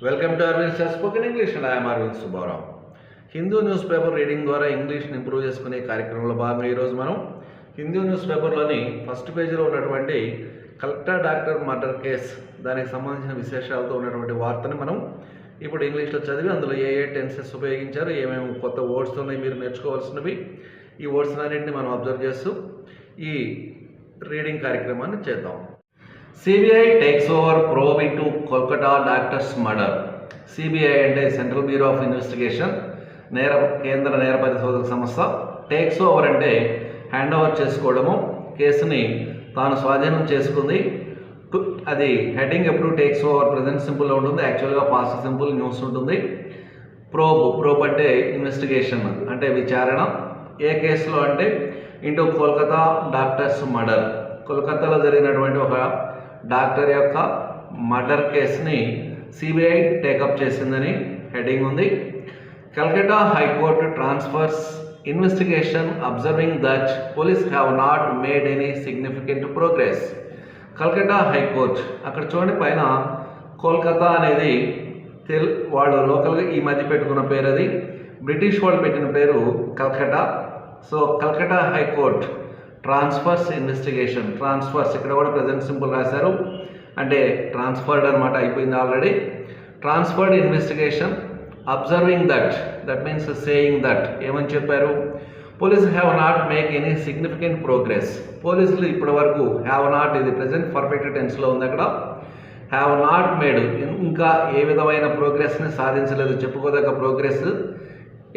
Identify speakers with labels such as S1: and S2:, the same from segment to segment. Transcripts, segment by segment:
S1: Welcome to Arvind sir spoken English and I'm Arvind Subbarao Hindu newspaper reading ద్వారా ఇంగ్లీష్ని improve చేసుకునే కార్యక్రమంలో భాగంగా ఈరోజు మనం హిందూ న్యూస్ పేపర్లోని ఫస్ట్ పేజీలో ఉన్నటువంటి కలెక్టర్ డాక్టర్ మర్డర్ కేస్ దానికి సంబంధించిన విశేషాలతో ఉన్నటువంటి వార్తని మనం ఇప్పుడు ఇంగ్లీష్లో చదివి అందులో ఏ ఏ టెన్సెస్ ఉపయోగించారు ఏమేమి కొత్త వర్డ్స్ ఉన్నాయి మీరు నేర్చుకోవాల్సినవి ఈ వర్డ్స్ అన్నింటిని మనం అబ్జర్వ్ చేస్తూ ఈ రీడింగ్ కార్యక్రమాన్ని చేద్దాం. CBI takes over probe into Kolkata doctor's murder CBI అంటే సెంట్రల్ బ్యూరో ఆఫ్ ఇన్వెస్టిగేషన్ నేర కేంద్ర నేర పరిశోధక సంస్థ టేక్స్ ఓవర్ అంటే హ్యాండ్ ఓవర్ చేసుకోవడము. కేసుని తాను స్వాధీనం చేసుకుంది. అది హెడ్డింగ్ ఎప్పుడు టేక్స్ ఓవర్ ప్రజెంట్ సింపుల్లో ఉంటుంది. యాక్చువల్గా పాస్ట్ సింపుల్ న్యూస్ ఉంటుంది. ప్రోబ్ ప్రోబ్ అంటే ఇన్వెస్టిగేషన్ అంటే విచారణ. ఏ కేసులో అంటే ఇంటూ కోల్కతా డాక్టర్స్ మర్డర్ కోల్కతాలో జరిగినటువంటి ఒక డాక్టర్ యొక్క మర్డర్ కేసుని సిబిఐ టేకప్ చేసిందని హెడ్డింగ్ ఉంది. Calcutta high court transfers investigation observing that police have not made any significant progress. Calcutta high court అక్కడ చూడండి పైన కోల్కతా అనేది తెల్ వాళ్ళు లోకల్గా ఈ మధ్య పెట్టుకున్న పేరు అది బ్రిటిష్ వాళ్ళు పెట్టిన పేరు Calcutta so Calcutta high court transfers investigation. Transfers ఇక్కడ కూడా ప్రజెంట్ సింపుల్ రాశారు. అంటే ట్రాన్స్ఫర్డ్ అనమాట అయిపోయింది already. Transferred investigation observing that. That means saying that. ఏమని చెప్పారు? Police have not make any significant progress పోలీసులు ఇప్పటి వరకు హ్యావ్ నాట్ ఇది ప్రజెంట్ పర్ఫెక్ట్ టెన్స్లో ఉంది అక్కడ. హ్యావ్ నాట్ మేడ్ ఇంకా ఏ విధమైన ప్రోగ్రెస్ని సాధించలేదు. చెప్పుకోదగ్గ ప్రోగ్రెస్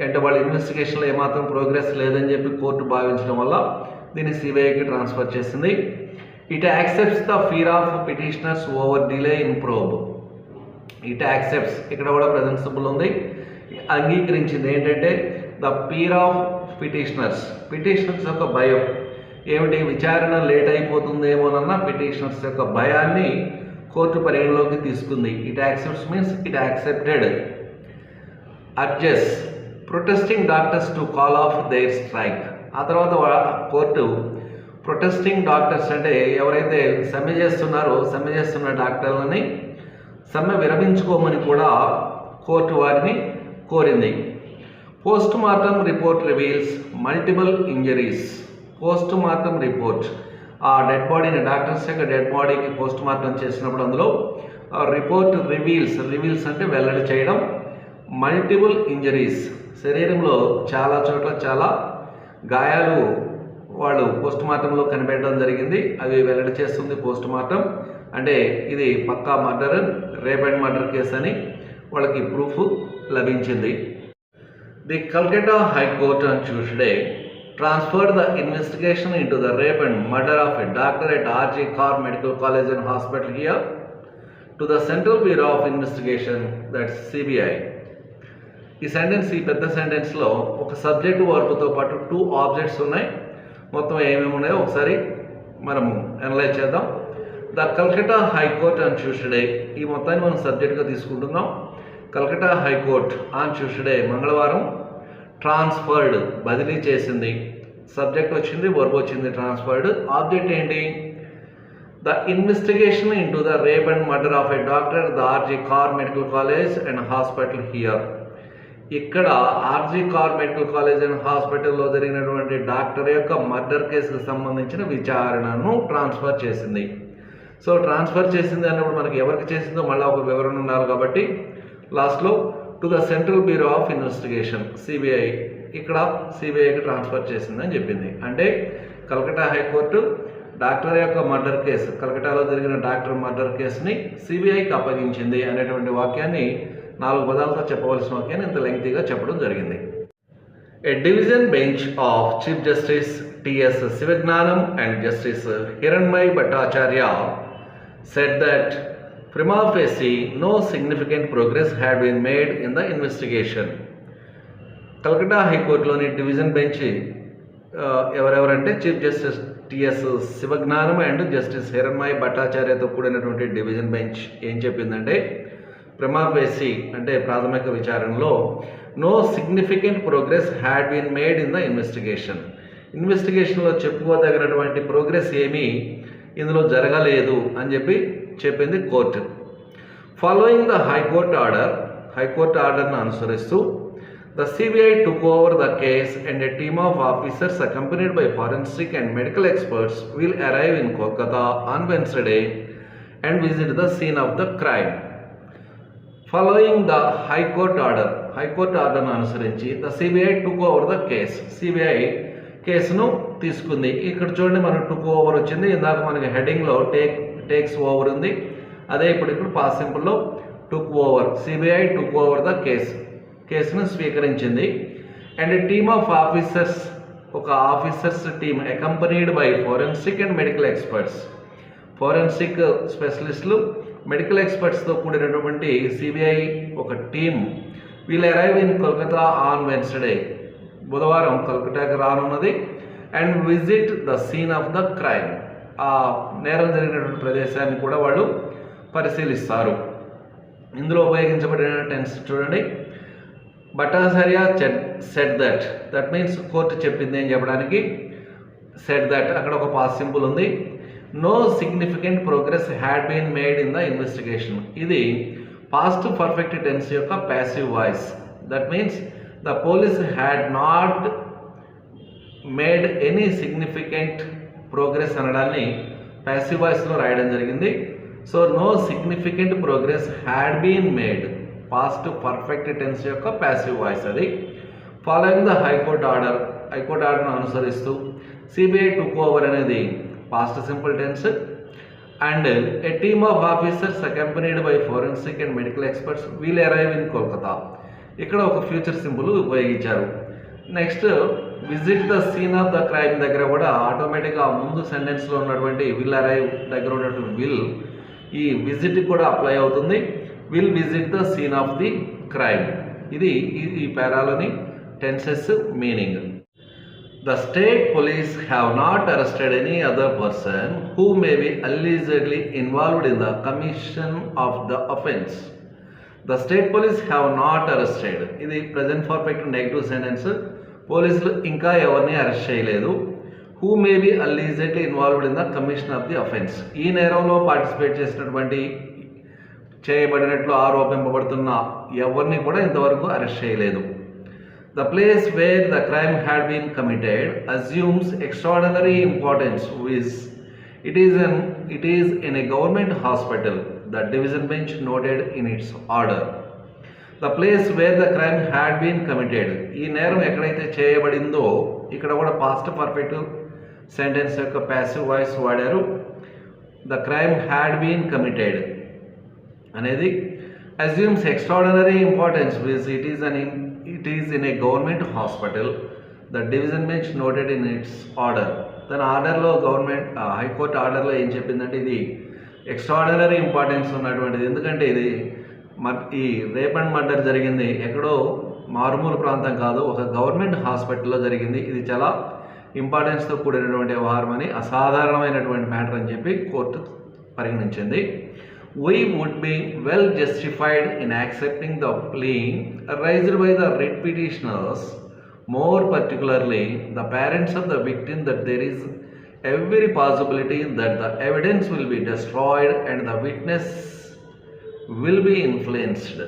S1: అంటే వాళ్ళ ఇన్వెస్టిగేషన్లో ఏమాత్రం ప్రోగ్రెస్ లేదని చెప్పి కోర్టు భావించడం వల్ల దీన్ని సిబిఐకి ట్రాన్స్ఫర్ చేసింది. It accepts the fear of petitioners over delay in probe it accepts ఇక్కడ కూడా ప్రజెంట్ సింపుల్ ఉంది. అంగీకరించింది. ఏంటంటే the fear of petitioners petitioners యొక్క భయం. ఏమిటి? విచారణ లేట్ అయిపోతుందేమోనన్న పిటిషనర్స్ యొక్క భయాన్ని కోర్టు పరిగణలోకి తీసుకుంది. It accepts means it accepted urges protesting doctors to call off their strike ఆ తర్వాత కోర్టు ప్రొటెస్టింగ్ డాక్టర్స్ అంటే ఎవరైతే సమ్మె చేస్తున్నారో సమ్మె చేస్తున్న డాక్టర్లని సమ్మె విరమించుకోమని కూడా కోర్టు వారిని కోరింది. Post mortem report reveals multiple injuries. Post mortem report. ఆ డెడ్ బాడీని డాక్టర్స్ యొక్క డెడ్ బాడీకి పోస్ట్ మార్టం చేసినప్పుడు అందులో రిపోర్ట్ రివీల్స్ రివీల్స్ అంటే వెల్లడి చేయడం మల్టిపుల్ ఇంజరీస్. శరీరంలో చాలా చోట్ల చాలా గాయాలు వాళ్ళు పోస్ట్ మార్టంలో కనిపెట్టడం జరిగింది. అవి వెల్లడ చేస్తుంది పోస్ట్ మార్టం అంటే ఇది పక్కా murder rape and murder case అని వాళ్ళకి ప్రూఫ్ లభించింది. ది కల్కటా హైకోర్టు అని చూసే transfer the investigation in the rape and murder of a doctor at RG Kar medical college and hospital here to the central bureau of investigation that CBI. ఈ sentence ఈ పెద్ద సెంటెన్స్లో ఒక subject వర్బ్తో పాటు two objects ఉన్నాయి. మొత్తం ఏమేమి ఉన్నాయో ఒకసారి మనము అనలైజ్ చేద్దాం. The Calcutta high court on Tuesday ఈ మొత్తాన్ని మనం సబ్జెక్ట్గా తీసుకుంటున్నాం. Calcutta high court on Tuesday మంగళవారం ట్రాన్స్ఫర్డ్ బదిలీ చేసింది. సబ్జెక్ట్ వచ్చింది వర్బ్ వచ్చింది ట్రాన్స్ఫర్డ్ ఆబ్జెక్ట్ ఏంటి? The investigation into the rape and murder of a doctor the RG Kar medical college and hospital here ఇక్కడ RG Kar medical college and హాస్పిటల్లో జరిగినటువంటి doctor యొక్క మర్డర్ కేసుకు సంబంధించిన విచారణను ట్రాన్స్ఫర్ చేసింది. సో ట్రాన్స్ఫర్ చేసింది అన్నప్పుడు మనకి ఎవరికి చేసిందో మళ్ళీ ఒక వివరణ ఉండాలి కాబట్టి లాస్ట్లో to the central bureau of investigation CBI ఇక్కడ సిబిఐకి ట్రాన్స్ఫర్ చేసిందని చెప్పింది. అంటే కలకటా హైకోర్టు డాక్టర్ యొక్క మర్డర్ కేసు కలకటాలో జరిగిన డాక్టర్ మర్డర్ కేసుని సిబిఐకి అప్పగించింది అనేటువంటి వాక్యాన్ని నాలుగు పదాలతో చెప్పవలసిన వాక్యాన్ని ఇంత లెంగ్తీగా చెప్పడం జరిగింది. A division bench of chief justice TS Sivagnanam and justice Hiranmay Bhattacharya said that prima facie no significant progress had been made in the investigation Calcutta హైకోర్టులోని division bench ఎవరెవరంటే chief justice TS Sivagnanam and justice Hiranmay భట్టాచార్యతో కూడినటువంటి division bench ఏం చెప్పిందంటే prima facie అంటే ప్రాథమిక విచారణలో no significant progress had been made in the investigation ఇన్వెస్టిగేషన్లో చెప్పుకోదగినటువంటి progress ఏమీ ఇందులో జరగలేదు అని చెప్పి చెప్పింది court. Following the high court order high court ఆర్డర్ను అనుసరిస్తూ the CBI took over the case and a team of officers accompanied by forensic and medical experts will arrive in Kolkata on Wednesday and visit the scene of the crime following the high court order high court ఆర్డర్ను అనుసరించి the CBI took over the case CBI కేసును తీసుకుంది. ఇక్కడ చూడండి మనకు took over వచ్చింది. ఇందాక మనకి హెడ్డింగ్లో టేక్ టేక్స్ ఓవర్ ఉంది. అదే ఇప్పుడు ఇప్పుడు past సింపుల్లో took over CBI took over the case కేసును స్వీకరించింది. అండ్ టీమ్ ఆఫ్ ఆఫీసర్స్ ఒక officers team accompanied by forensic and medical experts forensic స్పెషలిస్టులు medical ఎక్స్పర్ట్స్తో కూడినటువంటి సిబిఐ ఒక team will arrive in Kolkata on Wednesday బుధవారం కోల్కతాకి రానున్నది. And visit the scene of the crime ఆ నేరం జరిగినటువంటి ప్రదేశాన్ని కూడా వాళ్ళు పరిశీలిస్తారు. ఇందులో ఉపయోగించబడిన టెన్స్ చూడండి. బటాసరియా said that that means court చెప్పింది అని చెప్పడానికి? సెట్ దట్ అక్కడ ఒక పాస్ సింపుల్ ఉంది. No significant progress had been made in the investigation ఇది పాస్ట్ పర్ఫెక్ట్ టెన్స్ యొక్క passive voice that means the police had not made any significant progress అనడాన్ని passive వాయిస్లో రాయడం జరిగింది. So no significant progress had been made past perfect tense యొక్క passive voice అది. Following the high court order high court ఆర్డర్ను అనుసరిస్తూ CBI took over అనేది past simple tense and a team of officers accompanied by forensic and medical experts will arrive in Kolkata ఇక్కడ ఒక future symbol ఉపయోగించారు. Next visit the scene of the crime దగ్గర కూడా ఆటోమేటిక్గా ముందు సెంటెన్స్లో ఉన్నటువంటి విల్ అరైవ్ దగ్గర ఉన్నటువంటి విల్ ఈ విజిట్ కూడా అప్లై అవుతుంది. Will visit the scene of the crime ఇది ఈ- ఈ పేరాలోని tenses meaning The state police have not arrested any other person who may be allegedly involved in the commission of the offense. The state police have not arrested. ఇది present perfect negative sentence పోలీసులు ఇంకా ఎవరిని arrest చేయలేదు who may be allegedly involved in the commission of the offence ఈ నేరంలో participate చేసినటువంటి చేయబడినట్లు ఆరోపింపబడుతున్న ఎవరిని కూడా ఇంతవరకు అరెస్ట్ చేయలేదు The place where the crime had been committed assumes extraordinary importance with it is an it is in a government hospital the division bench noted in its order the place where the crime had been committed ఈ నేరం ఎక్కడైతే చేయబడిందో ఇక్కడ కూడా past perfect sentence యొక్క passive voice వాడారు the crime had been committed అనేది assumes extraordinary importance as it is and it is in a government hospital the division bench noted in its order తన ఆర్డర్లో గవర్నమెంట్ హైకోర్టు ఆర్డర్లో ఏం చెప్పిందంటే ఇది extraordinary importance ఉన్నటువంటిది. ఎందుకంటే ఇది మ- ఈ రేప్ అండ్ మర్డర్ జరిగింది ఎక్కడో మారుమూల ప్రాంతం కాదు ఒక గవర్నమెంట్ హాస్పిటల్లో జరిగింది. ఇది చాలా ఇంపార్టెన్స్తో కూడినటువంటి వ్యవహారం అని అసాధారణమైనటువంటి మ్యాటర్ అని చెప్పి కోర్టు పరిగణించింది. We would be well justified in accepting the plea raised by the writ petitioners, more particularly the parents of the victim, that there is every possibility that the evidence will be destroyed and the witness will be influenced.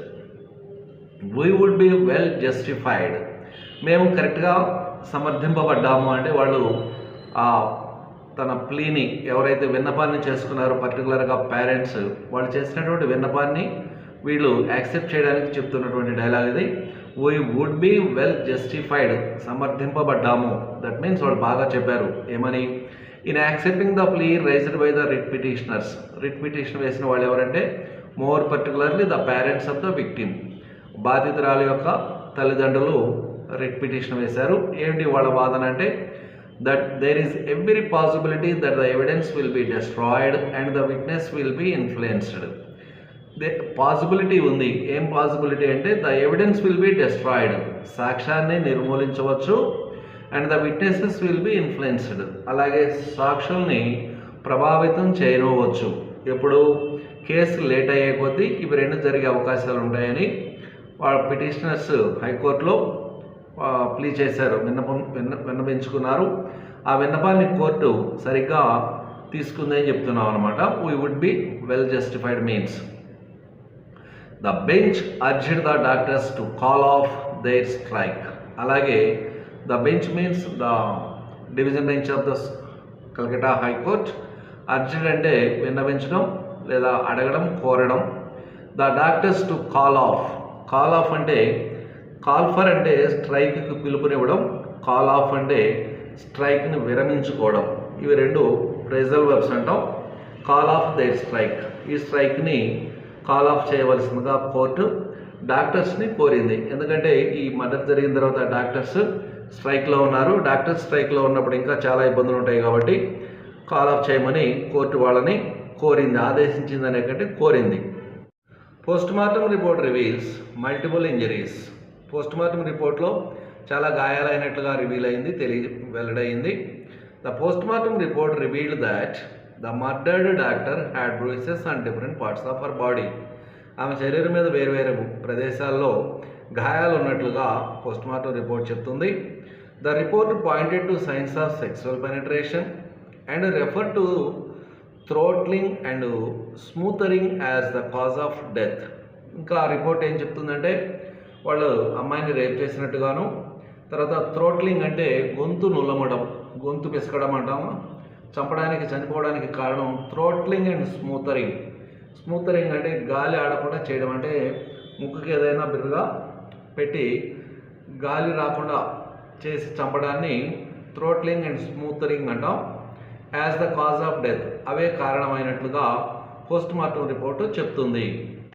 S1: We would be well justified మేము కరెక్ట్గా సమర్థింపబడ్డాము అంటే వాళ్ళు తన ప్లీని ఎవరైతే విన్నపాన్ని చేసుకున్నారో పర్టికులర్గా parents వాళ్ళు చేసినటువంటి విన్నపాన్ని వీళ్ళు యాక్సెప్ట్ చేయడానికి చెప్తున్నటువంటి డైలాగ్ ఇది. We would be well justified సమర్థింపబడ్డాము. That means వాళ్ళు బాగా చెప్పారు. ఏమని? In accepting the plea raised by the writ petitioners writ petition వేసిన వాళ్ళు ఎవరంటే? More particularly the parents of the victim బాధితురాలు యొక్క తల్లిదండ్రులు రిట్ పిటిషన్ వేశారు. ఏంటి వాళ్ళ వాదన అంటే? That there is every possibility that the evidence will be destroyed and the witness will be influenced. దే పాసిబిలిటీ ఉంది. ఏం పాసిబిలిటీ అంటే the evidence will be destroyed సాక్ష్యాన్ని నిర్మూలించవచ్చు and the witnesses will be influenced అలాగే సాక్షుల్ని ప్రభావితం చేయనవచ్చు ఎప్పుడు? కేసు లేట్ అయ్యే కొద్దీ ఇవి రెండు జరిగే అవకాశాలు ఉంటాయని వాళ్ళ పిటిషనర్స్ హైకోర్టులో ప్లీ చేశారు. విన్నపం విన్న విన్నపించుకున్నారు. ఆ విన్నపాన్ని కోర్టు సరిగ్గా తీసుకుందని చెప్తున్నాం అనమాట we would be well justified means the bench urged the doctors to call off their strike అలాగే the bench means the division bench of the Calcutta high court urgent అంటే విన్నవించడం లేదా అడగడం కోరడం. The doctors to call off call off అంటే call for అంటే స్ట్రైక్కి పిలుపునివ్వడం కాల్ ఆఫ్ అంటే స్ట్రైక్ని విరమించుకోవడం. ఇవి రెండు ప్రెజల్ వెబ్స్ అంటాం. Call off their strike. ఈ స్ట్రైక్ని కాల్ ఆఫ్ చేయవలసిందిగా కోర్టు డాక్టర్స్ని కోరింది. ఎందుకంటే ఈ మర్డర్ జరిగిన తర్వాత డాక్టర్స్ స్ట్రైక్లో ఉన్నారు. డాక్టర్స్ స్ట్రైక్లో ఉన్నప్పుడు ఇంకా చాలా ఇబ్బందులు ఉంటాయి కాబట్టి కాల్ ఆఫ్ చేయమని కోర్టు వాళ్ళని కోరింది ఆదేశించింది అనే కంటే కోరింది. Post mortem report reveals multiple injuries. Postmortem రిపోర్ట్లో చాలా గాయాలైనట్లుగా రివీల్ అయింది తెలియ వెల్లడైంది the postmortem report revealed that the murdered doctor had bruises and different parts of her body ఆమె శరీరం మీద వేరు వేరు ప్రదేశాల్లో గాయాలు ఉన్నట్లుగా పోస్ట్మార్టం రిపోర్ట్ చెప్తుంది. The report pointed to signs of sexual penetration and refer to throttling and smothering as the cause of death ఇంకా ఆ రిపోర్ట్ ఏం చెప్తుందంటే వాళ్ళు అమ్మాయిని రేప్ చేసినట్టుగాను తర్వాత థ్రోట్లింగ్ అంటే గొంతు నుల్లమడం గొంతు పిసకడం అంటాము. చంపడానికి చనిపోవడానికి కారణం థ్రోట్లింగ్ అండ్ స్మూతరింగ్ స్మూతరింగ్ అంటే గాలి ఆడకుండా చేయడం అంటే ముక్కుకి ఏదైనా బిరుగా పెట్టి గాలి రాకుండా చేసి చంపడాన్ని థ్రోట్లింగ్ అండ్ స్మూతరింగ్ అంటాం. As the cause of death అవే కారణమైనట్లుగా పోస్ట్ మార్టం రిపోర్టు చెప్తుంది.